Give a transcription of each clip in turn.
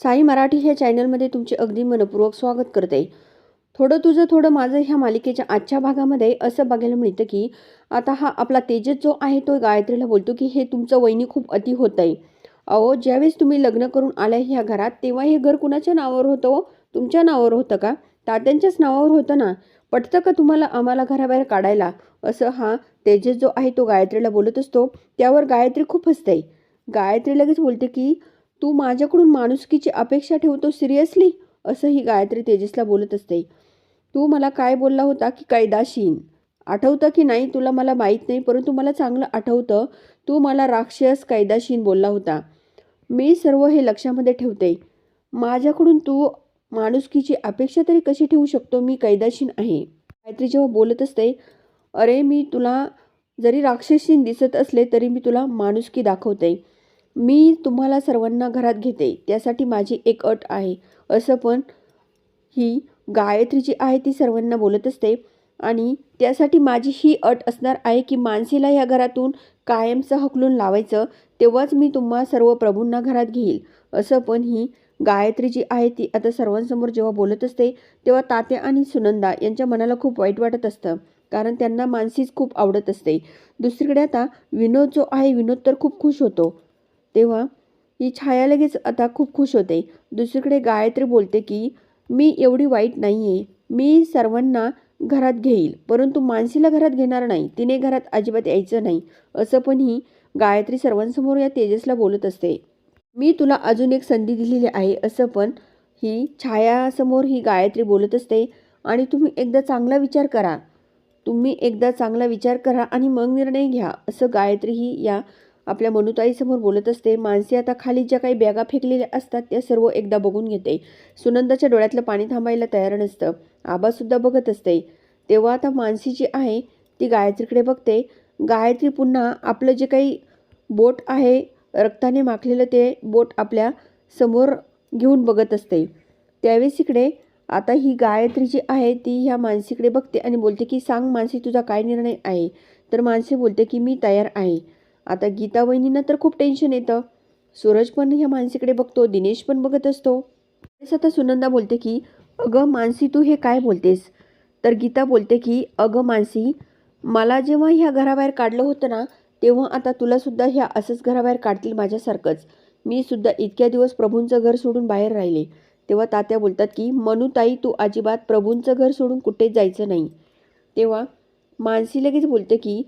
साई मराठी ह्या चॅनलमध्ये तुमचे अगदी मनपूर्वक स्वागत करते. थोडं तुझं थोडं माझं ह्या मालिकेच्या आजच्या भागामध्ये असं बघायला मिळतं की आता हा आपला तेजस जो आहे तो गायत्रीला बोलतो की हे तुमचं वहिनी खूप अति होत आहे अहो ज्यावेळेस तुम्ही लग्न करून आल्या ह्या घरात तेव्हा हे घर कुणाच्या नावावर होतं हो? तुमच्या नावावर होतं का? तात्यांच्याच नावावर होतं ना? पटतं का तुम्हाला आम्हाला घराबाहेर काढायला? असं हा तेजस जो आहे तो गायत्रीला बोलत असतो. त्यावर गायत्री खूप हसते गायत्री लगेच बोलते की तू माझ्याकडून माणुसकीची अपेक्षा ठेवतो सिरियसली? असंही गायत्री तेजसला बोलत असते. तू मला काय बोलला होता की कैदाशीन? आठवतं की नाही तुला मला माहीत नाही परंतु मला चांगलं आठवतं. तू मला राक्षस कैदाशीन बोलला होता. मी सर्व हे लक्षामध्ये ठेवते. माझ्याकडून तू माणुसकीची अपेक्षा तरी कशी ठेवू शकतो? मी कैदाशीन आहे. गायत्री जेव्हा बोलत असते अरे मी तुला जरी राक्षसीन दिसत असले तरी मी तुला माणुसकी दाखवते. मी तुम्हाला सर्वांना घरात घेते. त्यासाठी माझी एक अट आहे. असं पण ही गायत्री जी आहे ती सर्वांना बोलत असते. आणि त्यासाठी माझी ही अट असणार आहे की मानसीला या घरातून कायमचं हकलून लावायचं. तेव्हाच मी तुम्हा सर्व प्रभूंना घरात घेईल. असं पण ही गायत्री जी आहे ती आता सर्वांसमोर जेव्हा बोलत असते तेव्हा तात्या आणि सुनंदा यांच्या मनाला खूप वाईट वाटत असतं. कारण त्यांना मानसीच खूप आवडत असते. दुसरीकडे आता विनोद जो आहे विनोद तर खूप खुश होतो. तेव्हा ही छाया लगेच आता खूप खुश होते. दुसरीकडे गायत्री बोलते की मी एवढी वाईट नाही आहे मी सर्वांना घरात घेईल. परंतु मानसीला घरात घेणार नाही. तिने घरात अजिबात यायचं नाही. असं पण ही गायत्री सर्वांसमोर या तेजसला बोलत असते. मी तुला अजून एक संधी दिलेली आहे. असं पण ही छायासमोर ही गायत्री बोलत असते. आणि तुम्ही एकदा चांगला विचार करा. तुम्ही एकदा चांगला विचार करा आणि मग निर्णय घ्या. असं गायत्री ही या आपल्या मनुताईसमोर बोलत असते मानसी आता खाली ज्या काही बॅगा फेकलेल्या असतात त्या सर्व एकदा बघून घेते. सुनंदाच्या डोळ्यातलं पाणी थांबायला तयार नसतं. आबासुद्धा बघत असते. तेव्हा आता मानसी जी आहे ती गायत्रीकडे बघते. गायत्री पुन्हा आपलं जे काही बोट आहे रक्ताने माखलेलं ते बोट आपल्यासमोर घेऊन बघत असते. त्यावेळेस इकडे आता ही गायत्री जी आहे ती ह्या मानसीकडे बघते आणि बोलते की सांग मानसी तुझा काय निर्णय आहे? तर मानसी बोलते की मी तयार आहे. आता गीता वहिनींना तर खूप टेन्शन येतं. सूरज पण ह्या मानसीकडे बघतो दिनेश पण बघत असतो. तसं आता सुनंदा बोलते की अगं मानसी तू हे काय बोलतेस? तर गीता बोलते की अगं मानसी मला जेव्हा ह्या घराबाहेर काढलं होतं ना तेव्हा आता तुलासुद्धा ह्या असंच घराबाहेर काढतील माझ्यासारखंच. मी सुद्धा इतक्या दिवस प्रभूंचं घर सोडून बाहेर राहिले. तेव्हा तात्या बोलतात की मनुताई तू अजिबात प्रभूंचं घर सोडून कुठेच जायचं नाही. तेव्हा मानसी लगेच बोलते की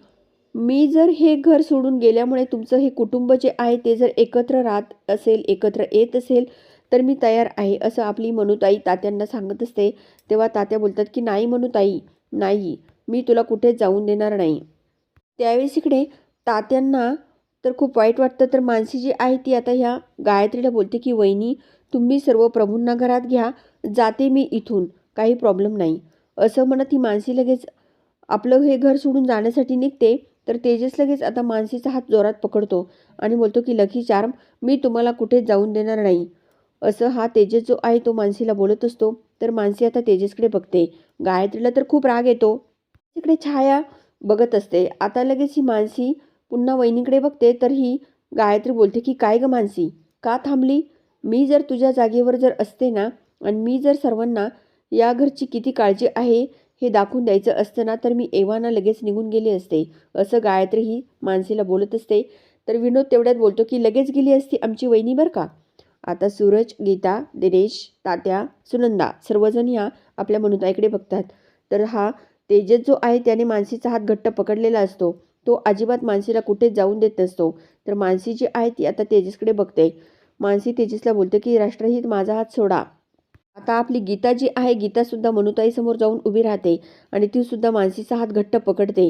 मी जर हे घर सोडून गेल्यामुळे तुमचं हे कुटुंब जे आहे ते जर एकत्र राहत असेल एकत्र येत असेल तर मी तयार आहे असं आपली मनुताई तात्यांना सांगत असते. तेव्हा तात्या बोलतात की नाही मनुताई नाही मी तुला कुठे जाऊन देणार नाही. त्यावेळेस इकडे तात्यांना तर खूप वाईट वाटतं तर मानसी जी आहे ती आता ह्या गायत्रीला बोलते की वहिनी तुम्ही सर्व प्रभूंना घरात घ्या जाते मी इथून काही प्रॉब्लेम नाही. असं म्हणत ही मानसी लगेच आपलं हे घर सोडून जाण्यासाठी निघते. तर तेजस लगेच आता मानसीचा हात जोरात पकडतो आणि बोलतो की लकी चार्म मी तुम्हाला कुठे जाऊन देणार नाही? असं हा तेजस जो आहे तो मानसीला बोलत असतो. तर मानसी आता तेजसकडे बघते. गायत्रीला तर खूप राग येतो. तिकडे छाया बघत असते. आता लगेच ही मानसी पुन्हा वहिनीकडे बघते. तर ही गायत्री बोलते की काय ग मानसी? का थांबली? मी जर तुझ्या जागेवर जर असते ना आणि मी जर सर्वांना या घरची किती काळजी आहे हे दाखवून द्यायचं असतं ना तर मी एव्हाना लगेच निघून गेले असते. असं गायत्री ही मानसीला बोलत असते. तर विनोद तेवढ्यात बोलतो की लगेच गेली असती आमची वहिनी बरं का? आता सूरज गीता दिनेश तात्या सुनंदा सर्वजण ह्या आपल्या मनुताईकडे बघतात. तर हा तेजस जो आहे त्याने मानसीचा हात घट्ट पकडलेला असतो. तो अजिबात मानसीला कुठेच जाऊन देत नसतो. तर मानसी जी आहे ती आता तेजसकडे बघते. मानसी तेजसला बोलते की राष्ट्रहित माझा हात सोडा. आता आपली गीता जी आहे गीतासुद्धा मनुताईसमोर जाऊन उभी राहते आणि तीसुद्धा मानसीचा हात घट्ट पकडते.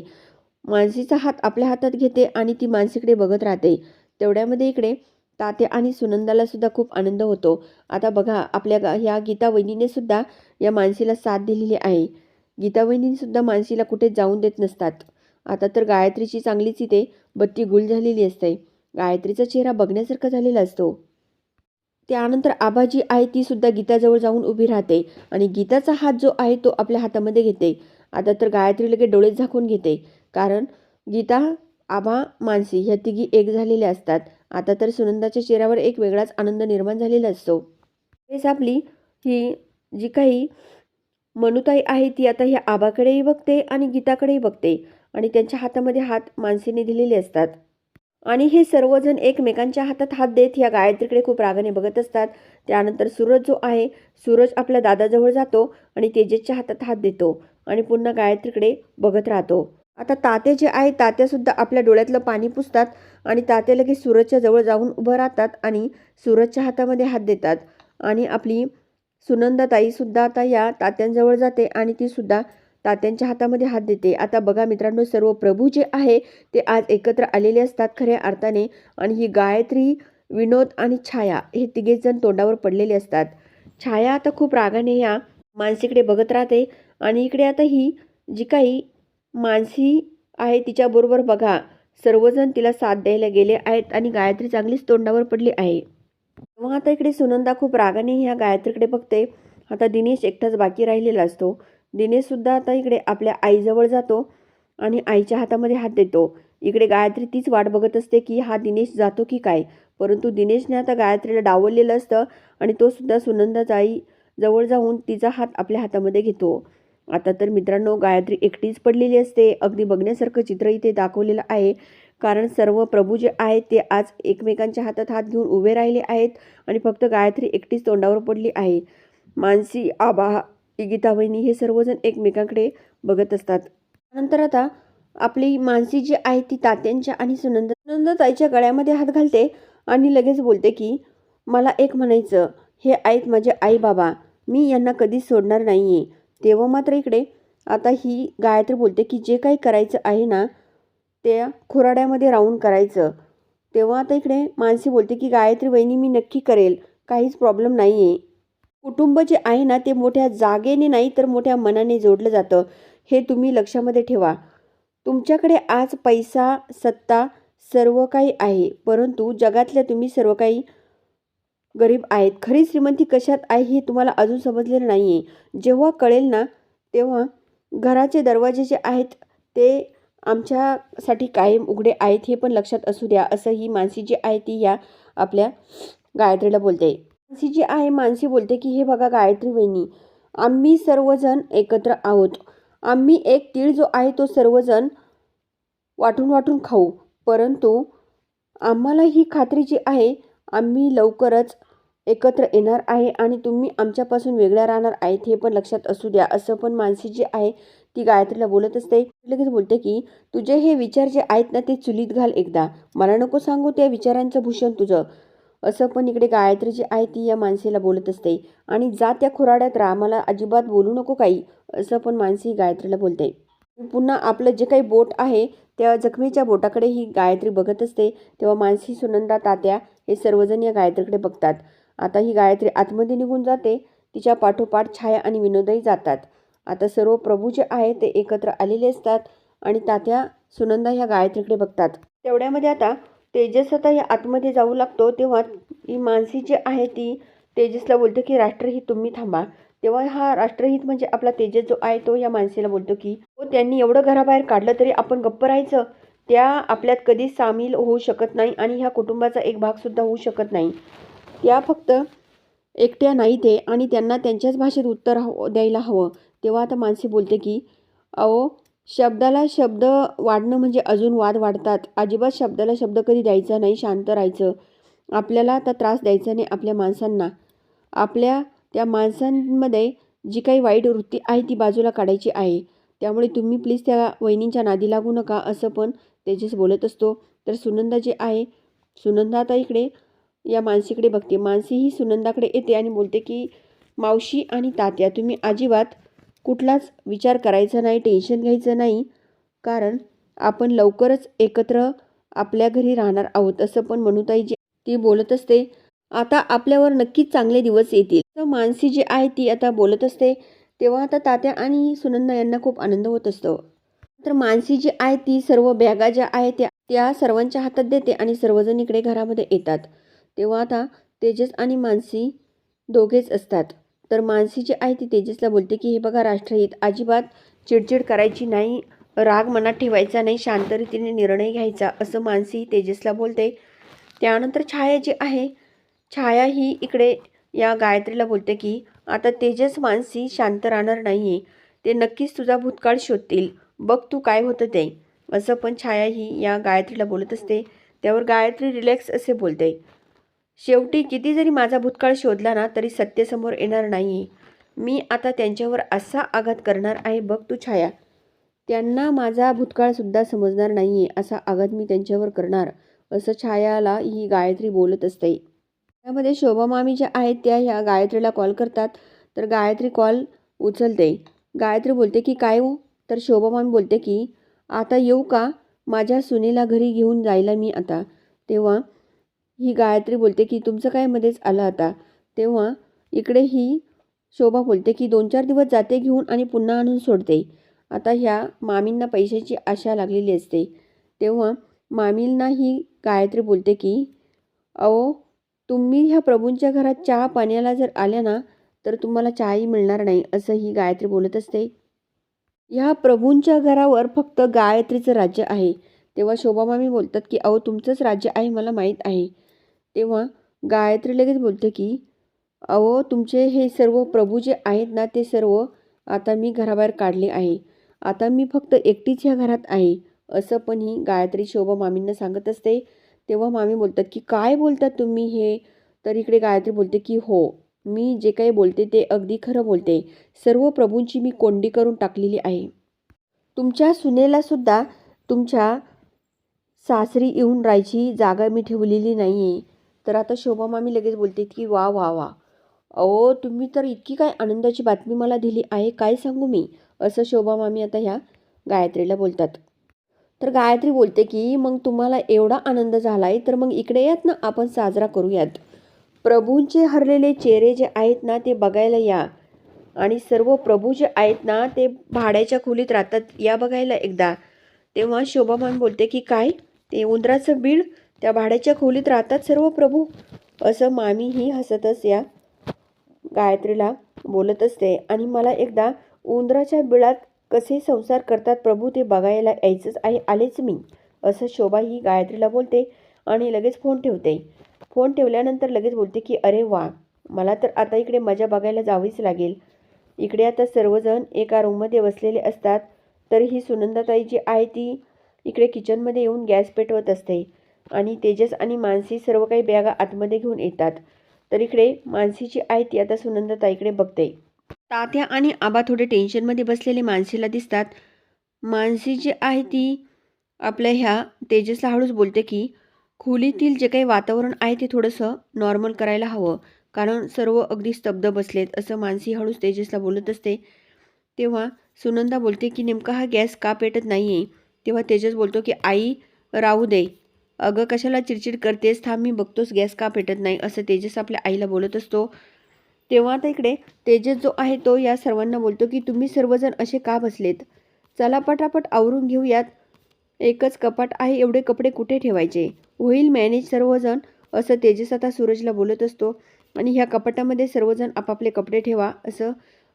मानसीचा हात आपल्या हातात घेते आणि ती मानसीकडे बघत राहते. तेवढ्यामध्ये इकडे ताते आणि सुनंदाला सुद्धा खूप आनंद होतो. आता बघा आपल्या गा ह्या गीता वहिनीने सुद्धा या मानसीला साथ दिलेली आहे. गीता वहिनीसुद्धा मानसीला कुठे जाऊन देत नसतात. आता तर गायत्रीची चांगलीच इथे बत्ती गुल झालेली असते. गायत्रीचा चेहरा बघण्यासारखा झालेला असतो. त्यानंतर आबाजी आहे ती सुद्धा गीताजवळ जाऊन उभी राहते आणि गीताचा हात जो आहे तो आपल्या हातामध्ये घेते. आता तर गायत्री लगेच डोळे झाकून घेते. कारण गीता आबा मानसी ह्या तिघी एक झालेल्या असतात. आता तर सुनंदाच्या चेहऱ्यावर एक वेगळाच आनंद निर्माण झालेला असतो. हेच आपली ही जी काही मनुताई आहे ती आता ह्या आबाकडेही बघते आणि गीताकडेही बघते आणि त्यांच्या हातामध्ये हात मानसीने दिलेले असतात. आणि हे सर्वजण एकमेकांच्या हातात हात देत या गायत्रीकडे खूप रागाने बघत असतात. त्यानंतर सूरज जो आहे सूरज आपल्या दादाजवळ जातो आणि तेजेच्या हातात हात देतो आणि पुन्हा गायत्रीकडे बघत राहतो. आता ताते जे आहे तात्यासुद्धा आपल्या डोळ्यातलं पाणी पुसतात आणि तात्या लगेच सूरजच्या जवळ जाऊन उभं राहतात आणि सूरजच्या हातामध्ये हात देतात. आणि आपली सुनंदाताईसुद्धा आता या तात्यांजवळ जाते आणि तीसुद्धा तात्यांच्या हातामध्ये हात देते. आता बघा मित्रांनो सर्व प्रभू जे आहे ते आज एकत्र आलेले असतात खऱ्या अर्थाने. आणि ही गायत्री विनोद आणि छाया हे तिघेच जण तोंडावर पडलेले असतात. छाया आता खूप रागाने ह्या मानसीकडे बघत राहते. आणि इकडे आता ही जी काही मानसी आहे तिच्याबरोबर बघा सर्वजण तिला साथ द्यायला गेले आहेत आणि गायत्री चांगलीच तोंडावर पडली आहे. मग आता इकडे सुनंदा खूप रागाने ह्या गायत्रीकडे बघते. आता दिनेश एकटाच बाकी राहिलेला असतो. दिनेशसुद्धा आता इकडे आपल्या आईजवळ जातो आणि आईच्या हातामध्ये हात देतो. इकडे गायत्री तीच वाट बघत असते की हा दिनेश जातो की काय? परंतु दिनेशने आता गायत्रीला डावललेलं असतं आणि तो सुद्धा सुनंदाचा आई जवळ जाऊन तिचा हात आपल्या हातामध्ये घेतो. आता तर मित्रांनो गायत्री एकटीच पडलेली असते. अगदी बघण्यासारखं चित्र इथे दाखवलेलं आहे. कारण सर्व प्रभू जे आहेत ते आज एकमेकांच्या हातात हात घेऊन उभे राहिले आहेत आणि फक्त गायत्री एकटीच तोंडावर पडली आहे. मानसी आबा गीता वहिनी हे सर्वजण एकमेकांकडे बघत असतात. नंतर आता आपली मानसी जी आहे ती तात्यांच्या आणि सुनंद सुनंदताईच्या गळ्यामध्ये हात घालते आणि लगेच बोलते की मला एक म्हणायचं हे आहेत माझे आई बाबा मी यांना कधीच सोडणार नाही आहे तेव्हा मात्र इकडे आता ही गायत्री बोलते की जे काही करायचं आहे ना त्या खुराड्यामध्ये राहून करायचं. तेव्हा आता इकडे मानसी बोलते की गायत्री वहिनी मी नक्की करेल. काहीच प्रॉब्लेम नाही आहे कुटुंब जे आहे ना ते मोठ्या जागेने नाही तर मोठ्या मनाने जोडलं जातं. हे तुम्ही लक्षामध्ये ठेवा. तुमच्याकडे आज पैसा सत्ता सर्व काही आहे. परंतु जगातल्या तुम्ही सर्व काही गरीब आहेत. खरी श्रीमंती कशात आहे हे तुम्हाला अजून समजलेलं नाही आहे जेव्हा कळेल ना तेव्हा घराचे दरवाजे जे आहेत ते आमच्यासाठी कायम उघडे आहेत हे पण लक्षात असू द्या. असं ही मानसी जी आहे ती या आपल्या गायत्रीला बोलते. मानसी जी आहे मानसी बोलते की हे बघा गायत्री वहिनी आम्ही सर्वजण एकत्र आहोत. आम्ही एक तीळ जो आहे तो सर्वजण वाटून वाटून खाऊ. परंतु आम्हाला ही खात्री जी आहे आम्ही लवकरच एकत्र येणार आहे आणि तुम्ही आमच्यापासून वेगळ्या राहणार आहेत हे पण लक्षात असू द्या. असं पण मानसी जी आहे ती गायत्रीला बोलत असते. लगेच बोलते की तुझे हे विचार जे आहेत ना ते चुलीत घाल एकदा. मला नको सांगू त्या विचारांचं भूषण तुझं. असं पण इकडे गायत्री जी आहे ती या माणसेला बोलत असते. आणि जा त्या खुराड्यात राहा मला अजिबात बोलू नको काही असं पण मानसी गायत्रीला बोलते. पुन्हा आपलं जे काही बोट आहे त्या जखमीच्या बोटाकडे ही गायत्री बघत असते. तेव्हा मानसी सुनंदा तात्या हे सर्वजण या गायत्रीकडे बघतात. आता ही गायत्री आतमध्ये निघून जाते. तिच्या पाठोपाठ छाया आणि विनोदही जातात. आता सर्व प्रभू जे आहे ते एकत्र आलेले असतात आणि तात्या सुनंदा ह्या गायत्रीकडे बघतात. तेवढ्यामध्ये आता तेजस आता या आतमध्ये जाऊ लागतो तेव्हा ही मानसी जी आहे ती तेजसला बोलतो की राष्ट्रहित तुम्ही थांबा. तेव्हा हा राष्ट्रहित म्हणजे आपला तेजस जो आहे तो या माणसेला बोलतो की हो त्यांनी एवढं घराबाहेर काढलं तरी आपण गप्प राहायचं. त्या आपल्यात कधीच सामील होऊ शकत नाही आणि ह्या कुटुंबाचा एक भागसुद्धा होऊ शकत नाही. त्या फक्त एकट्या नाही ते आणि त्यांना त्यांच्याच भाषेत उत्तर हवं द्यायला हवं. तेव्हा आता मानसी बोलते की अहो शब्दाला शब्द वाढणं म्हणजे अजून वाद वाढतात. अजिबात शब्दाला शब्द कधी द्यायचा नाही शांत राहायचं. आपल्याला आता त्रास द्यायचा नाही आपल्या माणसांना. आपल्या त्या माणसांमध्ये जी काही वाईट वृत्ती आहे ती बाजूला काढायची आहे. त्यामुळे तुम्ही प्लीज त्या वहिनींच्या नादी लागू नका असं पण तेजस बोलत असतो. तर सुनंदा जे आहे सुनंदा आता इकडे या मानसीकडे बघते. मानसी ही सुनंदाकडे येते आणि बोलते की मावशी आणि तात्या तुम्ही अजिबात कुठलाच विचार करायचा नाही टेन्शन घ्यायचं नाही. कारण आपण लवकरच एकत्र आपल्या घरी राहणार आहोत असं पण मनुताई जी ती बोलत असते. आता आपल्यावर नक्कीच चांगले दिवस येतील. तर मानसी जी आहे ती आता बोलत असते. तेव्हा आता तात्या आणि सुनंदा यांना खूप आनंद होत असतो. तर मानसी जी आहे ती सर्व बॅगा ज्या आहेत त्या त्या सर्वांच्या हातात देते आणि सर्वजण इकडे घरामध्ये येतात. तेव्हा आता तेजस आणि मानसी दोघेच असतात. तर मानसी जी आहे ती तेजसला बोलते की हे बघा राष्ट्रहित अजिबात चिडचिड करायची नाही राग मनात ठेवायचा नाही शांत रीतीने निर्णय घ्यायचा असं मानसी तेजसला बोलते. त्यानंतर छाया जी आहे छाया ही इकडे या गायत्रीला बोलते की आता तेजस मानसी शांत राहणार नाही आहे ते नक्कीच तुझा भूतकाळ शोधतील बघ तू काय होतं ते असं पण छाया ही या गायत्रीला बोलत असते. त्यावर गायत्री रिलॅक्स असे बोलते. शेवटी किती जरी माझा भूतकाळ शोधला ना तरी सत्यसमोर येणार नाही मी आता त्यांच्यावर असा आघात करणार आहे बघ तू छाया. त्यांना माझा भूतकाळसुद्धा समजणार नाही आहे असा आघात मी त्यांच्यावर करणार असं छायाला ही गायत्री बोलत असते. त्यामध्ये शोभा मामी ज्या आहेत त्या ह्या गायत्रीला कॉल करतात. तर गायत्री कॉल उचलते. गायत्री बोलते की काय हो? तर शोभा मामी बोलते की आता येऊ का? माझ्या सुनेला घरी घेऊन जायला मी आता. तेव्हा ही गायत्री बोलते की तुमचं काय मध्येच आलं आता? तेव्हा इकडे ही शोभा बोलते की दोन चार दिवस जाते घेऊन आणि पुन्हा आणून सोडते. आता ह्या मामींना पैशाची आशा लागलेली असते. तेव्हा मामींना ही गायत्री बोलते की अहो तुम्ही ह्या प्रभूंच्या घरात चहा पाण्याला जर आल्या ना तर तुम्हाला चहाही मिळणार नाही असं ही गायत्री बोलत असते. ह्या प्रभूंच्या घरावर फक्त गायत्रीचं राज्य आहे. तेव्हा शोभामामी बोलतात की अहो तुमचंच राज्य आहे मला माहीत आहे. तेव्हा गायत्री लगेच बोलते की अहो तुमचे हे सर्व प्रभू जे आहेत ना ते सर्व आता मी घराबाहेर काढले आहे. आता मी फक्त एकटीच ह्या घरात आहे. असं पण ही गायत्री शोभा मामींना सांगत असते. तेव्हा मामी बोलतात की काय बोलतात तुम्ही हे? तर इकडे गायत्री बोलते की हो मी जे काही बोलते ते अगदी खरं बोलते. सर्व प्रभूंची मी कोंडी करून टाकलेली आहे. तुमच्या सुनेला सुद्धा तुमच्या सासरी येऊन राहायची जागा मी ठेवलेली नाही आहे तर आता शोभा मामी लगेच बोलते की वा वा वा. अहो तुम्ही तर इतकी काय आनंदाची बातमी मला दिली आहे काय सांगू मी? असं शोभा मामी आता ह्या गायत्रीला बोलतात. तर गायत्री बोलते की मग तुम्हाला एवढा आनंद झाला आहे तर मग इकडे यात ना आपण साजरा करूयात. प्रभूंचे हरलेले चेहरे जे आहेत ना ते बघायला या. आणि सर्व प्रभू जे आहेत ना ते भाड्याच्या खोलीत राहतात या बघायला एकदा. तेव्हा शोभामान बोलते की काय? ते उंदराचं बीड? त्या भाड्याच्या खोलीत राहतात सर्व प्रभू असं मामीही हसतच या गायत्रीला बोलत असते. आणि मला एकदा उंदराच्या बिळात कसे संसार करतात प्रभू ते बघायला यायचंच आहे आलेच मी असं शोभा ही गायत्रीला बोलते आणि लगेच फोन ठेवते. फोन ठेवल्यानंतर लगेच बोलते की अरे वा मला तर आता इकडे मजा बघायला जावीच लागेल. इकडे आता सर्वजण एका रूममध्ये बसलेले असतात तर ही सुनंदाताई जी आहे ती इकडे किचनमध्ये येऊन गॅस पेटवत असते. आणि तेजस आणि मानसी सर्व काही बॅगा आतमध्ये घेऊन येतात. तर इकडे मानसीची आई ती आता सुनंदताईकडे बघते. तात्या आणि आबा थोडे टेन्शनमध्ये बसलेले मानसीला दिसतात. मानसी जी आहे ती आपल्या ह्या तेजसला हळूच बोलते की खोलीतील जे काही वातावरण आहे ते थोडंसं नॉर्मल करायला हवं. कारण सर्व अगदी स्तब्ध बसलेत असं मानसी हळूच तेजसला बोलत असते. तेव्हा सुनंदा बोलते की नेमका हा गॅस का पेटत नाही आहे तेव्हा तेजस बोलतो की आई राहू दे. अगं कशाला चिडचिड करतेस? थांब मी बघतोस गॅस का पेटत नाही? असं तेजस आपल्या आईला बोलत असतो. तेव्हा आता इकडे तेजस जो आहे तो या सर्वांना बोलतो की तुम्ही सर्वजण असे का बसलेत? चला पटापट आवरून घेऊयात. एकच कपाट आहे एवढे कपडे कुठे ठेवायचे? होईल मॅनेज सर्वजण? असं तेजस आता सूरजला बोलत असतो. आणि ह्या कपाटामध्ये सर्वजण आपापले कपडे ठेवा असं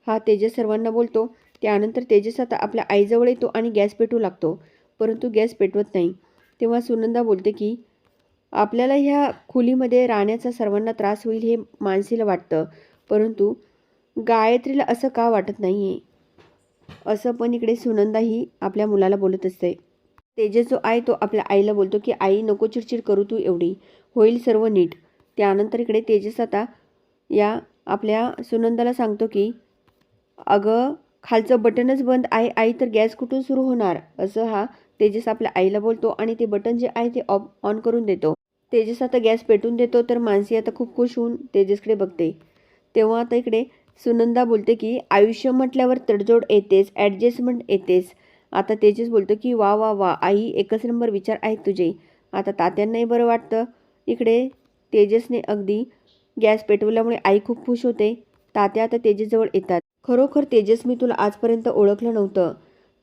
हा तेजस सर्वांना बोलतो. त्यानंतर तेजस आता आपल्या आईजवळ येतो आणि गॅस पेटू लागतो. परंतु गॅस पेटवत नाही. तेव्हा सुनंदा बोलते की आपल्याला ह्या खोलीमध्ये राहण्याचा सर्वांना त्रास होईल हे मानसीला वाटतं. परंतु गायत्रीला असं का वाटत नाही आहे असं पण इकडे सुनंदा ही आपल्या मुलाला बोलत असते. तेजस जो आहे तो आपल्या आईला बोलतो की आई नको चिडचिड करू तू एवढी. होईल सर्व नीट. त्यानंतर इकडे तेजस आता या आपल्या सुनंदाला सांगतो की अगं खालचं बटनच बंद. आहे आई तर गॅस कुठून सुरू होणार? असं हा तेजस आपल्या आईला बोलतो आणि ते बटन जे आहे ते ऑफ ऑन करून देतो. तेजस आता गॅस पेटून देतो तर मानसी आता खूप खुश होऊन तेजसकडे बघते. तेव्हा आता इकडे सुनंदा बोलते की आयुष्य म्हटल्यावर तडजोड येतेच ॲडजस्टमेंट येतेच. आता तेजस बोलतो की वा वा वा आई एकच नंबर विचार आहेत तुझे. आता तात्यांनाही बरं वाटतं. इकडे तेजसने अगदी गॅस पेटवल्यामुळे आई खूप खुश होते. तात्या आता तेजसजवळ येतात. खरोखर तेजस मी तुला आजपर्यंत ओळखलं नव्हतं.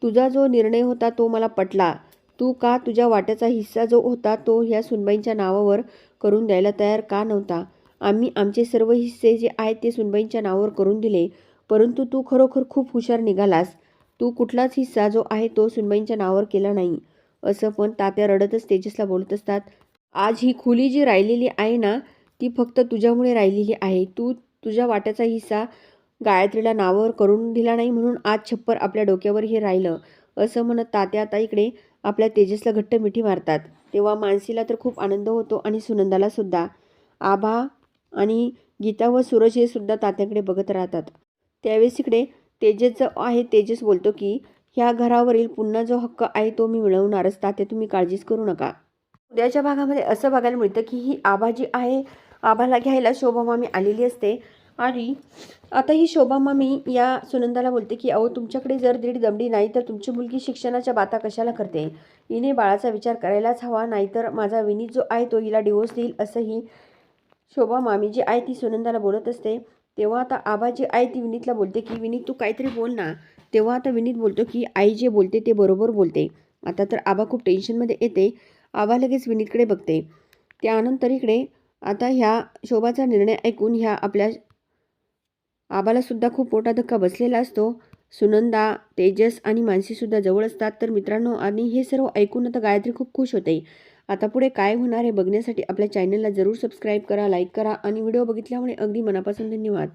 तुझा जो निर्णय होता तो मला पटला. तू का तुझ्या वाट्याचा हिस्सा जो होता तो ह्या सुनबाईंच्या नावावर करून द्यायला तयार का नव्हता? आम्ही आमचे सर्व हिस्से जे आहेत ते सुनबाईंच्या नावावर करून दिले. परंतु तू खरोखर खूप हुशार निघालास. तू कुठलाच हिस्सा जो आहे तो सुनबाईंच्या नावावर केला नाही. असं पण तात्या रडतच तेजसला बोलत असतात. आज ही खुली जी राहिलेली आहे ना ती फक्त तुझ्यामुळे राहिलेली आहे. तू तुझ्या वाट्याचा हिस्सा गायत्रीला नावावर करून दिला नाही म्हणून आज छप्पर आपल्या डोक्यावर हे राहिलं. असं म्हणत तात्या आता इकडे आपल्या तेजसला घट्ट मिठी मारतात. तेव्हा मानसीला तर खूप आनंद होतो आणि सुनंदाला सुद्धा. आभा आणि गीता व सूरज हे सुद्धा तात्याकडे बघत राहतात. त्यावेळेस इकडे तेजस जो आहे तेजस बोलतो की ह्या घरावरील पुन्हा जो हक्क आहे तो मी मिळवणारच. तात्या तुम्ही काळजीच करू नका. उद्याच्या भागामध्ये असं बघायला मिळतं की ही आभा जी आहे आभाला घ्यायला शोभा मामी आलेली असते. आणि आता ही शोभा मामी या सुनंदाला बोलते की अहो तुमच्याकडे जर दीड दमडी नाही तर तुमची मुलगी शिक्षणाच्या बाता कशाला करते? हिने बाळाचा विचार करायलाच हवा नाहीतर माझा विनीत जो आहे तो हिला डिवोर्स देईल असंही शोभा मामी जी आहे ती सुनंदाला बोलत असते. तेव्हा आता आबा जी आहे ती विनीतला बोलते की विनीत तू काहीतरी बोल ना. तेव्हा आता विनीत बोलतो की आई जे बोलते ते बरोबर बोलते. आता तर आबा खूप टेन्शनमध्ये येते. आबा लगेच विनीतकडे बघते. त्यानंतर इकडे आता ह्या शोभाचा निर्णय ऐकून ह्या आपल्या आबालासुद्धा खूप मोठा धक्का बसलेला असतो. सुनंदा तेजस आणि मानसीसुद्धा जवळ असतात. तर मित्रांनो आणि हे सर्व ऐकून आता गायत्री खूप खुश होते. आता पुढे काय होणार हे बघण्यासाठी आपल्या चॅनलला जरूर सबस्क्राईब करा लाईक करा आणि व्हिडिओ बघितल्यामुळे अगदी मनापासून धन्यवाद.